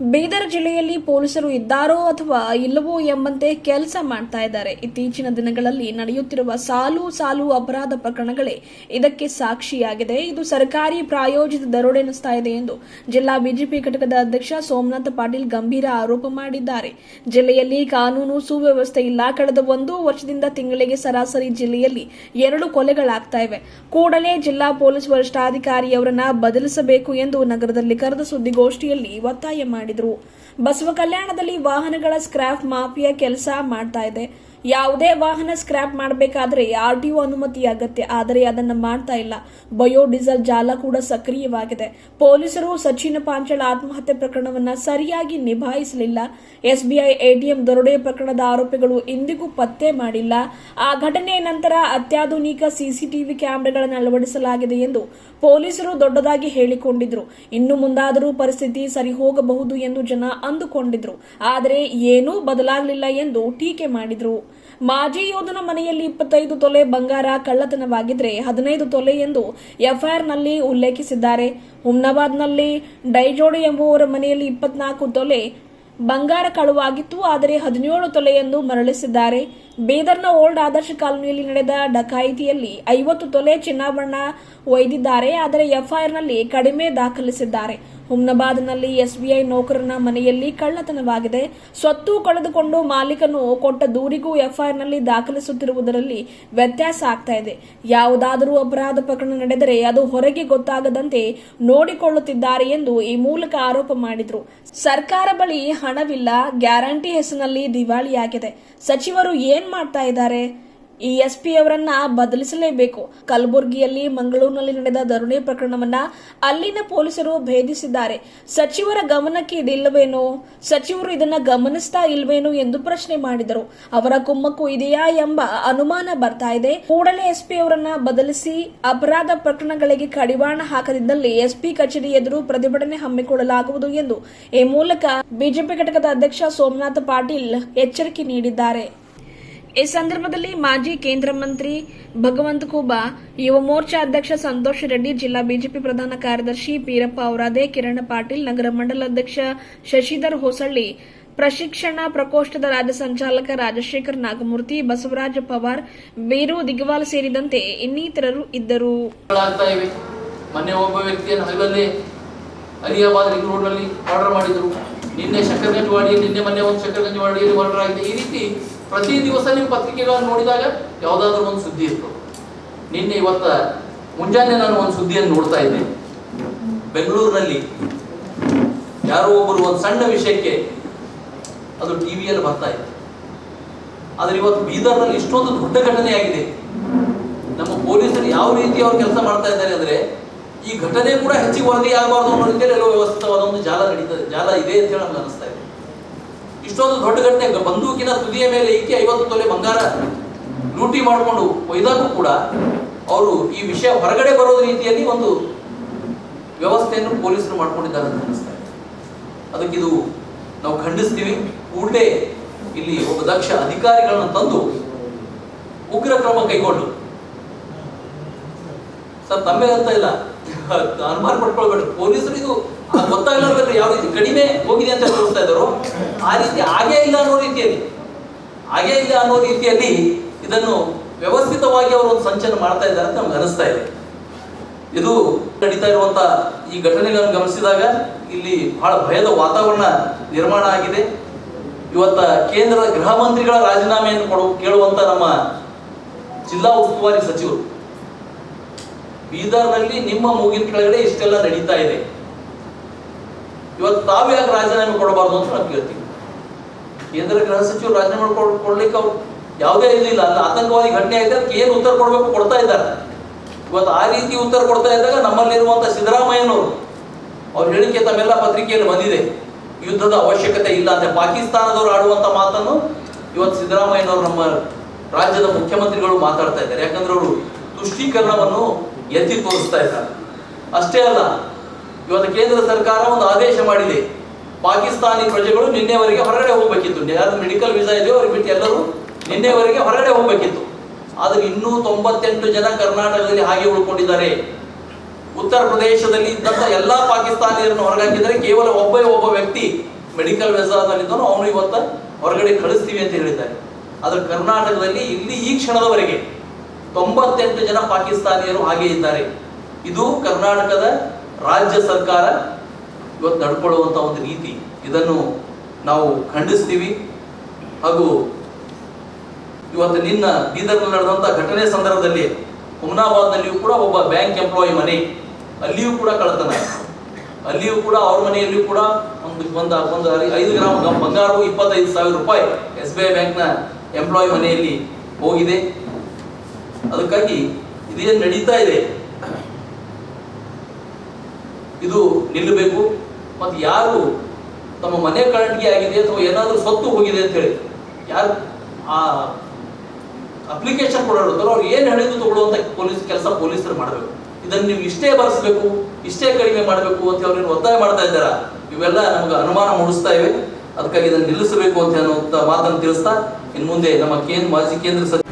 ಬೀದರ್ ಜಿಲ್ಲೆಯಲ್ಲಿ ಪೊಲೀಸರು ಇದ್ದಾರೋ ಅಥವಾ ಇಲ್ಲವೋ ಎಂಬಂತೆ ಕೆಲಸ ಮಾಡ್ತಾ ಇದ್ದಾರೆ. ಇತ್ತೀಚಿನ ದಿನಗಳಲ್ಲಿ ನಡೆಯುತ್ತಿರುವ ಸಾಲು ಸಾಲು ಅಪರಾಧ ಪ್ರಕರಣಗಳೇ ಇದಕ್ಕೆ ಸಾಕ್ಷಿಯಾಗಿದೆ. ಇದು ಸರ್ಕಾರಿ ಪ್ರಾಯೋಜಿತ ದರೋಡೆ ಎನಿಸ್ತಾ ಇದೆ ಎಂದು ಜಿಲ್ಲಾ ಬಿಜೆಪಿ ಘಟಕದ ಅಧ್ಯಕ್ಷ ಸೋಮನಾಥ ಪಾಟೀಲ್ ಗಂಭೀರ ಆರೋಪ ಮಾಡಿದ್ದಾರೆ. ಜಿಲ್ಲೆಯಲ್ಲಿ ಕಾನೂನು ಸುವ್ಯವಸ್ಥೆ ಇಲ್ಲ. ಕಳೆದ ಒಂದು ವರ್ಷದಿಂದ ತಿಂಗಳಿಗೆ ಸರಾಸರಿ ಜಿಲ್ಲೆಯಲ್ಲಿ ಎರಡು ಕೊಲೆಗಳಾಗ್ತಾ ಇವೆ. ಕೂಡಲೇ ಜಿಲ್ಲಾ ಪೊಲೀಸ್ ವರಿಷ್ಠಾಧಿಕಾರಿಯವರನ್ನ ಬದಲಿಸಬೇಕು ಎಂದು ನಗರದಲ್ಲಿ ಕರೆದ ಸುದ್ದಿಗೋಷ್ಠಿಯಲ್ಲಿ ಒತ್ತಾಯ ಮಾಡಿದರು. ಬಸವ ಕಲ್ಯಾಣದಲ್ಲಿ ವಾಹನಗಳ ಸ್ಕ್ರಾಪ್ ಮಾಫಿಯಾ ಕೆಲಸ ಮಾಡ್ತಾ ಇದೆ. ಯಾವುದೇ ವಾಹನ ಸ್ಕ್ರ್ಯಾಪ್ ಮಾಡಬೇಕಾದ್ರೆ ಆರ್ ಟಿ ಒ ಅನುಮತಿ ಅಗತ್ಯ, ಆದರೆ ಅದನ್ನು ಮಾಡ್ತಾ ಇಲ್ಲ. ಬಯೋಡೀಸೆಲ್ ಜಾಲ ಕೂಡ ಸಕ್ರಿಯವಾಗಿದೆ. ಪೊಲೀಸರು ಸಚಿನ್ ಪಾಂಚಾಳ ಆತ್ಮಹತ್ಯೆ ಪ್ರಕರಣವನ್ನು ಸರಿಯಾಗಿ ನಿಭಾಯಿಸಲಿಲ್ಲ. ಎಸ್ಬಿಐ ಎಟಿಎಂ ದರೋಡೆ ಪ್ರಕರಣದ ಆರೋಪಿಗಳು ಇಂದಿಗೂ ಪತ್ತೆ ಮಾಡಿಲ್ಲ. ಆ ಘಟನೆಯ ನಂತರ ಅತ್ಯಾಧುನಿಕ ಸಿಸಿಟಿವಿ ಕ್ಯಾಮೆರಾಗಳನ್ನು ಅಳವಡಿಸಲಾಗಿದೆ ಎಂದು ಪೊಲೀಸರು ದೊಡ್ಡದಾಗಿ ಹೇಳಿಕೊಂಡಿದ್ರು. ಇನ್ನು ಮುಂದಾದರೂ ಪರಿಸ್ಥಿತಿ ಸರಿ ಹೋಗಬಹುದು ಎಂದು ಜನ ಅಂದುಕೊಂಡಿದ್ರು. ಆದರೆ ಏನೂ ಬದಲಾಗಲಿಲ್ಲ ಎಂದು ಟೀಕೆ ಮಾಡಿದ್ರು. ಮಾಜಿ ಯೋಧನ ಮನೆಯಲ್ಲಿ ಇಪ್ಪತ್ತೈದು ತೊಲೆ ಬಂಗಾರ ಕಳ್ಳತನವಾಗಿದ್ರೆ ಹದಿನೈದು ತೊಲೆ ಎಂದು ಎಫ್ಐಆರ್ನಲ್ಲಿ ಉಲ್ಲೇಖಿಸಿದ್ದಾರೆ. ಹುಮ್ನಾಬಾದ್ನಲ್ಲಿ ಡೈಜೋಡಿ ಎಂಬುವರ ಮನೆಯಲ್ಲಿ ಇಪ್ಪತ್ನಾಲ್ಕು ತೊಲೆ ಬಂಗಾರ ಕಳುವಾಗಿತ್ತು, ಆದರೆ ಹದಿನೇಳು ತೊಲೆ ಎಂದು ಮರಳಿಸಿದ್ದಾರೆ. ಬೀದರ್ನ ಓಲ್ಡ್ ಆದರ್ಶ ಕಾಲೋನಿಯಲ್ಲಿ ನಡೆದ ಡಕಾಯಿತಿಯಲ್ಲಿ ಐವತ್ತು ತೊಲೆ ಚಿನ್ನಾಭರಣ ಒಯ್ದಿದ್ದಾರೆ, ಆದರೆ ಎಫ್ಐಆರ್ನಲ್ಲಿ ಕಡಿಮೆ ದಾಖಲಿಸಿದ್ದಾರೆ. ಹುಮ್ನಾಬಾದ್ನಲ್ಲಿ ಎಸ್ಬಿಐ ನೌಕರನ ಮನೆಯಲ್ಲಿ ಕಳ್ಳತನವಾಗಿದೆ. ಸ್ವತ್ತು ಕಳೆದುಕೊಂಡು ಮಾಲೀಕನು ಕೊಟ್ಟ ದೂರಿಗೂ ಎಫ್ಐಆರ್ನಲ್ಲಿ ದಾಖಲಿಸುತ್ತಿರುವುದರಲ್ಲಿ ವ್ಯತ್ಯಾಸ ಆಗ್ತಾ ಇದೆ. ಯಾವುದಾದರೂ ಅಪರಾಧ ಪ್ರಕರಣ ನಡೆದರೆ ಅದು ಹೊರಗೆ ಗೊತ್ತಾಗದಂತೆ ನೋಡಿಕೊಳ್ಳುತ್ತಿದ್ದಾರೆ ಎಂದು ಈ ಮೂಲಕ ಆರೋಪ ಮಾಡಿದರು. ಸರ್ಕಾರ ಬಳಿ ಹಣವಿಲ್ಲ, ಗ್ಯಾರಂಟಿ ಹೆಸರಿನಲ್ಲಿ ದಿವಾಳಿಯಾಗಿದೆ. ಸಚಿವರು ಏನ್ ಮಾಡ್ತಾ ಇದ್ದಾರೆ. ಈ ಎಸ್ಪಿ ಅವರನ್ನ ಬದಲಿಸಲೇಬೇಕು. ಕಲಬುರಗಿಯಲ್ಲಿ ಮಂಗಳೂರಿನಲ್ಲಿ ನಡೆದ ಧರಣಿ ಪ್ರಕರಣವನ್ನ ಅಲ್ಲಿನ ಪೊಲೀಸರು ಭೇದಿಸಿದ್ದಾರೆ. ಸಚಿವರ ಗಮನಕ್ಕೆ ಇದಿಲ್ಲವೇನೋ? ಸಚಿವರು ಇದನ್ನ ಗಮನಿಸ್ತಾ ಇಲ್ವೇನೋ ಎಂದು ಪ್ರಶ್ನೆ ಮಾಡಿದರು. ಅವರ ಕುಮ್ಮಕ್ಕು ಇದೆಯಾ ಎಂಬ ಅನುಮಾನ ಬರ್ತಾ ಇದೆ. ಕೂಡಲೇ ಎಸ್ಪಿ ಅವರನ್ನ ಬದಲಿಸಿ ಅಪರಾಧ ಪ್ರಕರಣಗಳಿಗೆ ಕಡಿವಾಣ ಹಾಕದಿದ್ದಲ್ಲಿ ಎಸ್ಪಿ ಕಚೇರಿ ಎದುರು ಪ್ರತಿಭಟನೆ ಹಮ್ಮಿಕೊಳ್ಳಲಾಗುವುದು ಎಂದು ಈ ಮೂಲಕ ಬಿಜೆಪಿ ಘಟಕದ ಅಧ್ಯಕ್ಷ ಸೋಮನಾಥ್ ಪಾಟೀಲ್ ಎಚ್ಚರಿಕೆ ನೀಡಿದ್ದಾರೆ. ಈ ಸಂದರ್ಭದಲ್ಲಿ ಮಾಜಿ ಕೇಂದ್ರ ಮಂತ್ರಿ ಭಗವಂತ ಖೂಬಾ, ಯುವ ಮೋರ್ಚಾ ಅಧ್ಯಕ್ಷ ಸಂತೋಷ್ ರೆಡ್ಡಿ, ಜಿಲ್ಲಾ ಬಿಜೆಪಿ ಪ್ರಧಾನ ಕಾರ್ಯದರ್ಶಿ ಪೀರಪ್ಪ ಔರಾದೆ ಕಿರಣ್ ಪಾಟೀಲ್, ನಗರ ಮಂಡಲ ಅಧ್ಯಕ್ಷ ಶಶಿಧರ್ ಹೊಸಳ್ಳಿ, ಪ್ರಶಿಕ್ಷಣ ಪ್ರಕೋಷ್ಠದ ರಾಜ್ಯ ಸಂಚಾಲಕ ರಾಜಶೇಖರ್ ನಾಗಮೂರ್ತಿ, ಬಸವರಾಜ ಪವಾರ್, ಬೀರು ದಿಗ್ವಾಲ್ ಸೇರಿದಂತೆ ಇನ್ನಿತರರು ಇದ್ದರು. ಮೊನ್ನೆ ಒಬ್ಬ ವ್ಯಕ್ತಿಯನ್ನು ಹಗಲಲ್ಲಿ ಅಲಿಯಾಬಾದ್ ರಿಂಗ್ ರೋಡ್ನಲ್ಲಿ ಆರ್ಡರ್ ಮಾಡಿದರು. ನಿನ್ನೆ ಶಂಕರಗಂಜ್ ವಾಡಿಯಲ್ಲಿ, ನಿನ್ನೆ ಮೊನ್ನೆ ಒಂದು ಶಂಕರಗಂಜ್ ವಾಡಿಯಲ್ಲಿ ಆರ್ಡರ್ ಆಗಿದೆ. ಈ ರೀತಿ ಪ್ರತಿ ದಿವಸ ನಿಮ್ಮ ಪತ್ರಿಕೆಗಳನ್ನು ನೋಡಿದಾಗ ಯಾವುದಾದ್ರೂ ಒಂದು ಸುದ್ದಿ ಇತ್ತು. ನಿನ್ನೆ ಇವತ್ತ ಮುಂಜಾನೆ ನಾನು ಒಂದು ಸುದ್ದಿಯನ್ನು ನೋಡ್ತಾ ಇದ್ದೆ. ಬೆಂಗಳೂರಿನಲ್ಲಿ ಯಾರೋ ಒಬ್ಬರು ಒಂದು ಸಣ್ಣ ವಿಷಯಕ್ಕೆ ಅದು ಟಿವಿಯಲ್ಲಿ ಬರ್ತಾ ಇತ್ತು. ಆದರೆ ಇವತ್ತು ಬೀದರ್ನಲ್ಲಿ ಇಷ್ಟೊಂದು ದೊಡ್ಡ ಘಟನೆ ಆಗಿದೆ. ನಮ್ಮ ಪೊಲೀಸರು ಯಾವ ರೀತಿ ಅವ್ರು ಕೆಲಸ ಮಾಡ್ತಾ ಇದ್ದಾರೆ ಅಂದ್ರೆ ಈ ಘಟನೆ ಕೂಡ ಹೆಚ್ಚಿಗೆ ವರದಿ ಆಗಬಾರ್ದು ಅನ್ನೋ ರೀತಿಯಲ್ಲಿ ವ್ಯವಸ್ಥಿತವಾದ ಒಂದು ಜಾಲ ನಡೀತದೆ ಜಾಲ ಇದೆ ಅಂತ ಹೇಳಿ ನಮ್ಗೆ ಅನಿಸ್ತಾ ಇದೆ. ಇಷ್ಟೊಂದು ದೊಡ್ಡ ಘಟನೆ ಬಂದೂಕಿನ ತುದಿಯ ಮೇಲೆ ಈಕೆ ಐವತ್ತು ತೊಲೆ ಬಂಗಾರ ಲೂಟಿ ಮಾಡಿಕೊಂಡು ಒಯ್ದಾಗೂ ಕೂಡ ಅವರು ಈ ವಿಷಯ ಹೊರಗಡೆ ಬರೋ ರೀತಿಯಲ್ಲಿ ಒಂದು ವ್ಯವಸ್ಥೆಯನ್ನು ಪೊಲೀಸರು ಮಾಡ್ಕೊಂಡಿದ್ದಾರೆ ಅಂತ ಅನಿಸ್ತಾ ಇದೆ. ಅದಕ್ಕಿದು ನಾವು ಖಂಡಿಸ್ತೀವಿ. ಕೂಡಲೇ ಇಲ್ಲಿ ಒಬ್ಬ ದಕ್ಷ ಅಧಿಕಾರಿಗಳನ್ನು ತಂದು ಉಗ್ರ ಕ್ರಮ ಕೈಗೊಂಡು. ಸರ್ ತಮ್ಮೇ ಅಂತ ಇಲ್ಲ. ಅನುಮಾನ ಪೊಲೀಸರು ಇದು ಗೊತ್ತಾಗಲಾರ್ದ್ರೆ ಯಾವ ರೀತಿ ಕಡಿಮೆ ಹೋಗಿದೆ ಅಂತ ತೋರಿಸ್ತಾ ಇದ್ದಾರೋ. ಆ ರೀತಿ ಆಗೇ ಇಲ್ಲ ಅನ್ನೋ ರೀತಿಯಲ್ಲಿ ಹಾಗೇ ಇಲ್ಲ ಅನ್ನೋ ರೀತಿಯಲ್ಲಿ ಇದನ್ನು ವ್ಯವಸ್ಥಿತವಾಗಿ ಅವರು ಒಂದು ಸಂಚಲನ ಮಾಡ್ತಾ ಇದ್ದಾರೆ ಅಂತ ನಮ್ಗೆ ಅನಿಸ್ತಾ ಇದೆ. ಇದು ನಡೀತಾ ಇರುವಂತ ಈ ಘಟನೆಗಳನ್ನು ಗಮನಿಸಿದಾಗ ಇಲ್ಲಿ ಬಹಳ ಭಯದ ವಾತಾವರಣ ನಿರ್ಮಾಣ ಆಗಿದೆ. ಇವತ್ತ ಕೇಂದ್ರ ಗೃಹ ಮಂತ್ರಿಗಳ ರಾಜೀನಾಮೆಯನ್ನು ಕೇಳುವಂತ ನಮ್ಮ ಜಿಲ್ಲಾ ಉಸ್ತುವಾರಿ ಸಚಿವರು ಬೀದರ್ನಲ್ಲಿ ನಿಮ್ಮ ಮೂಗಿನ ಕೆಳಗಡೆ ಇಷ್ಟೆಲ್ಲ ನಡೀತಾ ಇದೆ. ಇವತ್ತು ತಾವು ಯಾಕೆ ರಾಜೀನಾಮೆ ಕೊಡಬಾರ್ದು ಅಂತ ನಾವು ಕೇಳ್ತೀವಿ ಕೇಂದ್ರ ಗೃಹ ಸಚಿವರು ರಾಜೀನಾಮೆ ಕೊಡ್- ಕೊಡ್ಲಿಕ್ಕೆ ಅವ್ರು ಯಾವುದೇ ಇಲ್ಲ ಅಲ್ಲ ಆತಂಕವಾದಿ ಘಟನೆ ಆಗಿದೆ ಅದಕ್ಕೆ ಏನು ಉತ್ತರ ಕೊಡಬೇಕು ಕೊಡ್ತಾ ಇದ್ದಾರೆ. ಇವತ್ತು ಆ ರೀತಿ ಉತ್ತರ ಕೊಡ್ತಾ ಇದ್ದಾಗ ನಮ್ಮಲ್ಲಿರುವಂತ ಸಿದ್ದರಾಮಯ್ಯನವರು ಅವ್ರ ಹೇಳಿಕೆ ತಮ್ಮೆಲ್ಲ ಪತ್ರಿಕೆಯಲ್ಲಿ ಬಂದಿದೆ. ಯುದ್ಧದ ಅವಶ್ಯಕತೆ ಇಲ್ಲ ಅಂತ ಪಾಕಿಸ್ತಾನದವರು ಆಡುವಂತ ಮಾತನ್ನು ಇವತ್ತು ಸಿದ್ದರಾಮಯ್ಯನವರು ನಮ್ಮ ರಾಜ್ಯದ ಮುಖ್ಯಮಂತ್ರಿಗಳು ಮಾತಾಡ್ತಾ ಇದ್ದಾರೆ. ಯಾಕಂದ್ರೆ ಅವರು ತುಷ್ಟೀಕರಣವನ್ನು ಎತ್ತಿ ತೋರಿಸ್ತಾ ಇದ್ದಾರೆ. ಅಷ್ಟೇ ಅಲ್ಲ ಇವತ್ತು ಕೇಂದ್ರ ಸರ್ಕಾರ ಒಂದು ಆದೇಶ ಮಾಡಿದೆ. ಪಾಕಿಸ್ತಾನಿ ಪ್ರಜೆಗಳು ನಿನ್ನೆವರೆಗೆ ಹೊರಗಡೆ ಹೋಗಬೇಕಿತ್ತು. ಯಾರು ಮೆಡಿಕಲ್ ವೀಸಾ ಇದೆಯೋ ಅವ್ರಿಗೆ ಬಿಟ್ಟು ಎಲ್ಲರೂ ನಿನ್ನೆವರೆಗೆ ಹೊರಗಡೆ ಹೋಗಬೇಕಿತ್ತು. ಆದರೆ ಇನ್ನೂ ತೊಂಬತ್ತೆಂಟು ಜನ ಕರ್ನಾಟಕದಲ್ಲಿ ಹಾಗೆ ಉಳ್ಕೊಂಡಿದ್ದಾರೆ. ಉತ್ತರ ಪ್ರದೇಶದಲ್ಲಿ ಇದ್ದಂಥ ಎಲ್ಲ ಪಾಕಿಸ್ತಾನಿಯರನ್ನು ಹೊರಗಾಕಿದರೆ ಕೇವಲ ಒಬ್ಬ ಒಬ್ಬ ವ್ಯಕ್ತಿ ಮೆಡಿಕಲ್ ವೀಸಾದಲ್ಲಿದ್ದನು ಅವನು ಇವತ್ತು ಹೊರಗಡೆ ಕಳಿಸ್ತೀವಿ ಅಂತ ಹೇಳಿದ್ದಾರೆ. ಆದರೆ ಕರ್ನಾಟಕದಲ್ಲಿ ಇಲ್ಲಿ ಈ ಕ್ಷಣದವರೆಗೆ ತೊಂಬತ್ತೆಂಟು ಜನ ಪಾಕಿಸ್ತಾನಿಯರು ಹಾಗೆ ಇದ್ದಾರೆ. ಇದು ಕರ್ನಾಟಕದ ರಾಜ್ಯ ಸರ್ಕಾರ ಇವತ್ತು ನಡ್ಕೊಳ್ಳುವಂಥ ಒಂದು ನೀತಿ. ಇದನ್ನು ನಾವು ಖಂಡಿಸ್ತೀವಿ. ಹಾಗೂ ಇವತ್ತು ನಿನ್ನ ಬೀದರ್ನಲ್ಲಿ ನಡೆದಂತ ಘಟನೆ ಸಂದರ್ಭದಲ್ಲಿ ಹುಮ್ನಾಬಾದ್ನಲ್ಲಿಯೂ ಕೂಡ ಒಬ್ಬ ಬ್ಯಾಂಕ್ ಎಂಪ್ಲಾಯಿ ಮನೆ, ಅಲ್ಲಿಯೂ ಕೂಡ ಕಳ್ಳತನ. ಆಯ್ತು. ಅಲ್ಲಿಯೂ ಕೂಡ ಅವ್ರ ಮನೆಯಲ್ಲಿಯೂ ಕೂಡ ಒಂದು ಒಂದು ಒಂದು ಐದು ಗ್ರಾಮ್ ಬಂಗಾರವು ಇಪ್ಪತ್ತೈದು ಸಾವಿರ ರೂಪಾಯಿ ಎಸ್ ಬಿ ಐ ಬ್ಯಾಂಕ್ನ ಎಂಪ್ಲಾಯಿ ಮನೆಯಲ್ಲಿ ಹೋಗಿದೆ. ಅದಕ್ಕಾಗಿ ಇದೇನು ನಡೀತಾ ಇದೆ? ಇದು ನಿಲ್ಲಬೇಕು. ಮತ್ತು ಯಾರು ತಮ್ಮ ಮನೆ ಕಳಟಿಗೆ ಆಗಿದೆ ಅಥವಾ ಏನಾದರೂ ಸ್ವತ್ತು ಹೋಗಿದೆ ಅಂತ ಹೇಳಿ, ಯಾರು ಆ ಅಪ್ಲಿಕೇಶನ್ ಕೊಡೋರು ಅವ್ರು ಏನು ಹೇಳಿದ್ರು ತಗೊಳ್ಳುವಂಥ ಪೊಲೀಸ್, ಕೆಲಸ ಪೊಲೀಸರು ಮಾಡಬೇಕು. ಇದನ್ನು ನೀವು ಇಷ್ಟೇ ಬರೆಸಬೇಕು, ಇಷ್ಟೇ ಕಡಿಮೆ ಮಾಡಬೇಕು ಅಂತ ಅವ್ರೇನು ಒತ್ತಾಯ ಮಾಡ್ತಾ ಇದ್ದಾರಾ? ಇವೆಲ್ಲ ನಮಗೆ ಅನುಮಾನ ಮೂಡಿಸ್ತಾ ಇವೆ. ಅದಕ್ಕಾಗಿ ಇದನ್ನು ನಿಲ್ಲಿಸಬೇಕು ಅಂತ ಅನ್ನುವಂಥ ಮಾತನ್ನು ತಿಳಿಸ್ತಾ ಇನ್ನು ಮುಂದೆ ನಮ್ಮ ಕೇಂದ್ರ ಮಾಜಿ ಕೇಂದ್ರ ಸಚಿವ